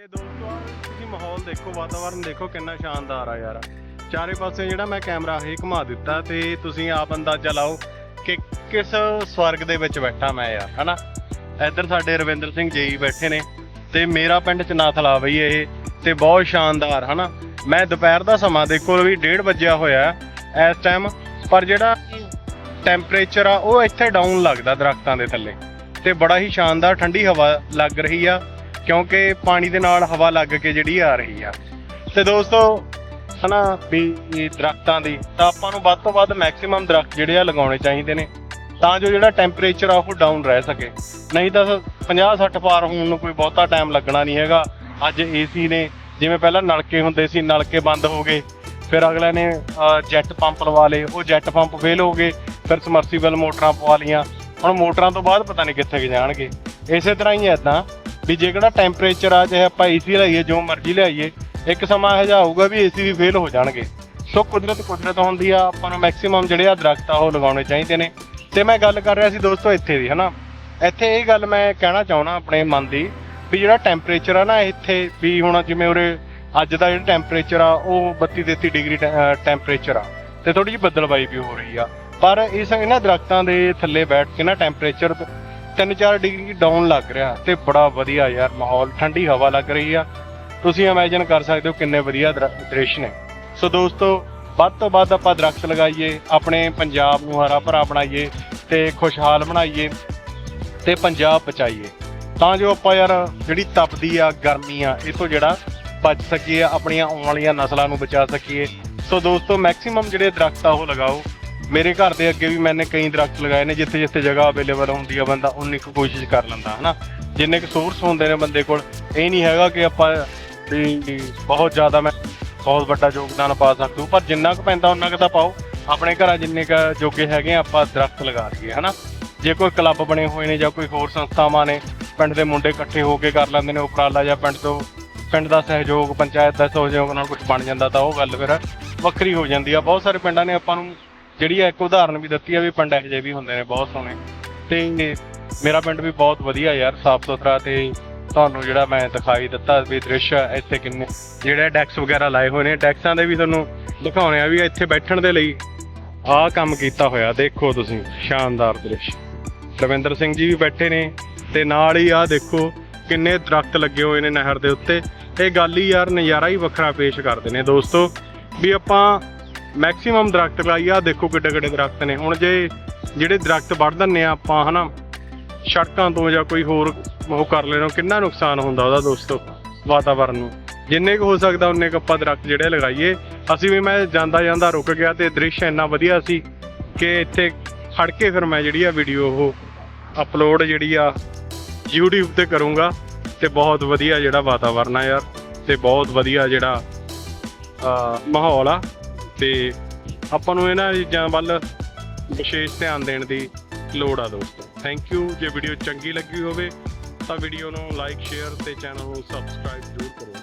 ਤੇ ਦੋਸਤੋ ਤੁਸੀਂ ਮਾਹੌਲ ਦੇਖੋ, ਵਾਤਾਵਰਨ ਦੇਖੋ, ਕਿੰਨਾ ਸ਼ਾਨਦਾਰ ਆ ਯਾਰ। ਚਾਰੇ ਪਾਸੇ ਜਿਹੜਾ ਮੈਂ ਕੈਮਰਾ ਇਹ ਘੁਮਾ ਦਿੱਤਾ ਤੇ ਤੁਸੀਂ ਆਪ ਅੰਦਾਜ਼ਾ ਲਾਓ ਕਿ ਕਿਸ ਸਵਰਗ ਦੇ ਵਿੱਚ ਬੈਠਾ ਮੈਂ ਯਾਰ, ਹਨਾ? ਇੱਧਰ ਸਾਡੇ ਰਵਿੰਦਰ ਸਿੰਘ ਜੀ ਬੈਠੇ ਨੇ ਤੇ ਮੇਰਾ ਪਿੰਡ ਚਨਾਥਲਾ ਬਈ ਇਹ, ਤੇ ਬਹੁਤ ਸ਼ਾਨਦਾਰ, ਹਨਾ? ਮੈਂ ਦੁਪਹਿਰ ਦਾ ਸਮਾਂ ਦੇਖੋ, ਵੀ 1:30 ਵਜਿਆ ਹੋਇਆ ਇਸ ਟਾਈਮ ਪਰ ਜਿਹੜਾ ਟੈਂਪਰੇਚਰ ਆ, ਉਹ ਇੱਥੇ ਡਾਊਨ ਲੱਗਦਾ ਦਰਖਤਾਂ ਦੇ ਥੱਲੇ। ਤੇ ਬੜਾ ਹੀ ਸ਼ਾਨਦਾਰ ਠੰਡੀ ਹਵਾ ਲੱਗ ਰਹੀ ਆ। ਕਿਉਂਕਿ ਪਾਣੀ ਦੇ ਨਾਲ ਹਵਾ ਲੱਗ ਕੇ ਜਿਹੜੀ ਆ ਰਹੀ ਆ। ਤੇ ਦੋਸਤੋ, ਹਨਾ, ਵੀ ਇਹ ਦਰਖਤਾਂ ਦੀ, ਤਾਂ ਆਪਾਂ ਨੂੰ ਵੱਧ ਤੋਂ ਵੱਧ ਮੈਕਸਿਮਮ ਦਰਖਤ ਜਿਹੜੇ ਆ ਲਗਾਉਣੇ ਚਾਹੀਦੇ ਨੇ। ਤਾਂ ਜੋ ਜਿਹੜਾ ਟੈਂਪਰੇਚਰ ਆ ਉਹ ਡਾਊਨ ਰਹਿ ਸਕੇ। ਨਹੀਂ ਤਾਂ 50 60 ਪਾਰ ਹੋਣ ਨੂੰ ਕੋਈ ਬਹੁਤਾ ਟਾਈਮ ਲੱਗਣਾ ਨਹੀਂ ਹੈਗਾ। ਅੱਜ ਏਸੀ ਨੇ, ਜਿਵੇਂ ਪਹਿਲਾਂ ਨਲਕੇ ਹੁੰਦੇ ਸੀ, ਨਲਕੇ ਬੰਦ ਹੋ ਗਏ। ਫਿਰ ਅਗਲੇ ਨੇ ਜੈਟ ਪੰਪ ਲਵਾ ਲਏ। ਉਹ ਜੈਟ ਪੰਪ ਫੇਲ ਹੋ ਗਏ। ਫਿਰ ਸਮਰਸੀਬਲ ਮੋਟਰਾਂ ਪਵਾ ਲੀਆਂ ਹੁਣ ਮੋਟਰਾਂ ਤੋਂ ਬਾਅਦ ਪਤਾ ਨਹੀਂ ਕਿੱਥੇ ਕੁ ਜਾਣਗੇ। ਇਸੇ ਤਰ੍ਹਾਂ ਹੀ ਐਦਾਂ ਵੀ ਜੇ ਕਿਹੜਾ ਟੈਂਪਰੇਚਰ ਆ, ਚਾਹੇ ਆਪਾਂ ਏਸੀ ਲਾਈਏ, ਜੋ ਮਰਜ਼ੀ ਲਿਆਈਏ, ਇੱਕ ਸਮਾਂ ਇਹੋ ਜਿਹਾ ਆਊਗਾ ਵੀ ਏਸੀ ਵੀ ਫੇਲ ਹੋ ਜਾਣਗੇ। ਸੋ ਕੁਦਰਤ ਕੁਦਰਤ ਹੁੰਦੀ ਆ, ਆਪਾਂ ਨੂੰ ਮੈਕਸਿਮਮ ਜਿਹੜੇ ਆ ਦਰਖਤ ਆ, ਉਹ ਲਗਾਉਣੇ ਚਾਹੀਦੇ ਨੇ। ਤੇ ਮੈਂ ਗੱਲ ਕਰ ਰਿਹਾ ਸੀ ਦੋਸਤੋ ਇੱਥੇ ਦੀ, ਹਨਾ? ਇੱਥੇ ਇਹ ਗੱਲ ਮੈਂ ਕਹਿਣਾ ਚਾਹਣਾ ਆਪਣੇ ਮਨ ਦੀ ਵੀ ਜਿਹੜਾ ਟੈਂਪਰੇਚਰ ਆ ਨਾ ਇੱਥੇ, ਵੀ ਹੁਣ ਜਿਵੇਂ ਉਰੇ ਅੱਜ ਦਾ ਜਿਹੜਾ ਟੈਂਪਰੇਚਰ ਆ, ਉਹ 32 33 ਡਿਗਰੀ ਟੈਂਪਰੇਚਰ ਆ। ਤੇ ਥੋੜੀ ਜਿਹੀ ਬੱਦਲਬਾਈ ਵੀ ਹੋ ਰਹੀ ਆ। ਪਰ ਇਸ ਇਹਨਾਂ ਦਰਖਤਾਂ ਦੇ ਥੱਲੇ ਬੈਠ ਕੇ ਨਾ ਟੈਂਪਰੇਚਰ 3-4 ਡਿਗਰੀ ਡਾਊਨ ਲੱਗ ਰਿਹਾ ਤੇ ਬੜਾ ਵਧੀਆ ਯਾਰ ਮਾਹੌਲ, ਠੰਡੀ ਹਵਾ ਲੱਗ ਰਹੀ ਆ। ਤੁਸੀਂ ਇਮੇਜਿਨ ਕਰ ਸਕਦੇ ਹੋ ਕਿੰਨੇ ਵਧੀਆ ਦਰ- ਦ੍ਰਿਸ਼ ਨੇ। ਸੋ ਦੋਸਤੋ, ਵੱਧ ਤੋਂ ਵੱਧ ਆਪਾਂ ਦਰਖਤ ਲਗਾਈਏ, ਆਪਣੇ ਪੰਜਾਬ ਨੂੰ ਹਰਾ ਭਰਾ ਬਣਾਈਏ ਤੇ ਖੁਸ਼ਹਾਲ ਬਣਾਈਏ ਤੇ ਪੰਜਾਬ ਬਚਾਈਏ। ਤਾਂ ਜੋ ਆਪਾਂ ਯਾਰ ਜਿਹੜੀ ਤਪਦੀ ਆ, ਗਰਮੀ ਆ ਇਹ ਤੋਂ ਜਿਹੜਾ ਬਚ ਸਕੀਏ, ਆਪਣੀਆਂ ਆਉਣ ਵਾਲੀਆਂ ਨਸਲਾਂ ਨੂੰ ਬਚਾ ਸਕੀਏ। ਸੋ ਦੋਸਤੋ ਮੈਕਸਿਮਮ ਜਿਹੜੇ ਦਰਖਤ ਆ ਉਹ ਲਗਾਓ। ਮੇਰੇ ਘਰ ਦੇ ਅੱਗੇ ਵੀ ਮੈਨੇ ਕਈ ਦਰਖਤ ਲਗਾਏ ਨੇ, ਜਿੱਥੇ ਜਿੱਥੇ ਜਗ੍ਹਾ ਅਵੇਲੇਬਲ ਹੁੰਦੀ ਆ, ਬੰਦਾ ਉਨੀ ਕੁ ਕੋਸ਼ਿਸ਼ ਕਰ ਲੈਂਦਾ, ਹਨਾ? ਜਿੰਨੇ ਕੁ ਸੋਰਸ ਹੁੰਦੇ ਨੇ ਬੰਦੇ ਕੋਲ, ਇਹ ਨਹੀਂ ਹੈਗਾ ਕਿ ਆਪਾਂ ਵੀ ਬਹੁਤ ਜ਼ਿਆਦਾ ਮੈਂ ਬਹੁਤ ਵੱਡਾ ਯੋਗਦਾਨ ਪਾ ਸਕਦੂ, ਪਰ ਜਿੰਨਾ ਕੁ ਪੈਂਦਾ ਉਨਾ ਕੁ ਤਾਂ ਪਾਓ। ਆਪਣੇ ਘਰਾਂ ਜਿੰਨੇ ਕੁ ਜੋਗੇ ਹੈਗੇ ਆਪਾਂ ਦਰਖਤ ਲਗਾ ਦਈਏ ਹਨਾ? ਜੇ ਕੋਈ ਕਲੱਬ ਬਣੇ ਹੋਏ ਨੇ ਜਾਂ ਕੋਈ ਹੋਰ ਸੰਸਥਾਵਾਂ ਨੇ, ਪਿੰਡ ਦੇ ਮੁੰਡੇ ਇਕੱਠੇ ਹੋ ਕੇ ਕਰ ਲੈਂਦੇ ਨੇ ਉਪਰਾਲਾ ਜਾਂ ਪਿੰਡ ਤੋਂ, ਪਿੰਡ ਦਾ ਸਹਿਯੋਗ, ਪੰਚਾਇਤ ਦਾ ਸਹਿਯੋਗ ਨਾਲ ਕੁਝ ਬਣ ਜਾਂਦਾ ਤਾਂ ਉਹ ਗੱਲ ਫਿਰ ਵੱਖਰੀ ਹੋ ਜਾਂਦੀ ਆ। ਬਹੁਤ ਸਾਰੇ ਪਿੰਡਾਂ ਨੇ ਆਪਾਂ ਨੂੰ ਜਿਹੜੀ ਆ ਇੱਕ ਉਦਾਹਰਨ ਵੀ ਦਿੱਤੀ ਆ ਵੀ ਪਿੰਡ ਇਹੋ ਜਿਹੇ ਵੀ ਹੁੰਦੇ ਨੇ, ਬਹੁਤ ਸੋਹਣੇ। ਤੇ ਮੇਰਾ ਪਿੰਡ ਵੀ ਬਹੁਤ ਵਧੀਆ ਯਾਰ, ਸਾਫ਼ ਸੁਥਰਾ ਤੇ ਤੁਹਾਨੂੰ ਜਿਹੜਾ ਮੈਂ ਦਿਖਾਈ ਦਿੱਤਾ ਵੀ ਦ੍ਰਿਸ਼ ਇੱਥੇ ਕਿੰਨੇ ਜਿਹੜੇ ਡੈਕਸ ਵਗੈਰਾ ਲਾਏ ਹੋਏ ਨੇ। ਡੈਕਸਾਂ ਦੇ ਵੀ ਤੁਹਾਨੂੰ ਦਿਖਾਉਣੇ ਆ ਵੀ ਇੱਥੇ ਬੈਠਣ ਦੇ ਲਈ ਆਹ ਕੰਮ ਕੀਤਾ ਹੋਇਆ, ਦੇਖੋ ਤੁਸੀਂ, ਸ਼ਾਨਦਾਰ ਦ੍ਰਿਸ਼। ਰਵਿੰਦਰ ਸਿੰਘ ਜੀ ਵੀ ਬੈਠੇ ਨੇ ਤੇ ਨਾਲ ਹੀ ਆਹ ਦੇਖੋ ਕਿੰਨੇ ਦਰਖਤ ਲੱਗੇ ਹੋਏ ਨੇ ਨਹਿਰ ਦੇ ਉੱਤੇ। ਇਹ ਗੱਲ ਹੀ ਯਾਰ ਨਜ਼ਾਰਾ ਹੀ ਵੱਖਰਾ ਪੇਸ਼ ਕਰਦੇ ਨੇ ਦੋਸਤੋ, ਵੀ ਆਪਾਂ ਮੈਕਸਿਮਮ ਦਰਖਤ ਲਾਈ ਆ, ਦੇਖੋ ਕਿੱਡੇ ਕਿੱਡੇ ਦਰਖਤ ਨੇ। ਹੁਣ ਜੇ ਜਿਹੜੇ ਦਰਖਤ ਵੱਢ ਦਿੰਨੇ ਆ ਆਪਾਂ, ਹਨਾ, ਸੜਕਾਂ ਤੋਂ ਜਾਂ ਕੋਈ ਹੋਰ ਉਹ ਕਰ ਲੈਣੋ, ਕਿੰਨਾ ਨੁਕਸਾਨ ਹੁੰਦਾ ਉਹਦਾ ਦੋਸਤੋ, ਵਾਤਾਵਰਨ ਨੂੰ। ਜਿੰਨੇ ਕੁ ਹੋ ਸਕਦਾ ਉਨੇ ਕੁ ਆਪਾਂ ਦਰਖਤ ਜਿਹੜੇ ਲਗਾਈਏ। ਅਸੀਂ ਵੀ ਮੈਂ ਜਾਂਦਾ ਜਾਂਦਾ ਰੁਕ ਗਿਆ ਤੇ ਦ੍ਰਿਸ਼ ਇੰਨਾ ਵਧੀਆ ਸੀ ਕਿ ਇੱਥੇ ਖੜ ਕੇ ਫਿਰ ਮੈਂ ਜਿਹੜੀ ਆ ਵੀਡੀਓ ਉਹ ਅਪਲੋਡ ਜਿਹੜੀ ਆ YouTube ਤੇ ਕਰੂੰਗਾ ਤੇ ਬਹੁਤ ਵਧੀਆ ਜਿਹੜਾ ਵਾਤਾਵਰਨ ਆ ਯਾਰ, ਤੇ ਬਹੁਤ ਵਧੀਆ ਜਿਹੜਾ ਮਾਹੌਲ ਆ। ਤੇ ਆਪਾਂ ਨੂੰ ਇਹਨਾਂ ਚੀਜ਼ਾਂ ਵੱਲ ਵਿਸ਼ੇਸ਼ ਧਿਆਨ ਦੇਣ ਦੀ ਲੋੜ ਆ ਦੋਸਤੋ। ਥੈਂਕ ਯੂ ਜੇ ਵੀਡੀਓ ਚੰਗੀ ਲੱਗੀ ਹੋਵੇ ਤਾਂ ਵੀਡੀਓ ਨੂੰ ਲਾਈਕ ਸ਼ੇਅਰ ਤੇ ਚੈਨਲ ਨੂੰ ਸਬਸਕ੍ਰਾਈਬ ਜ਼ਰੂਰ ਕਰੋ।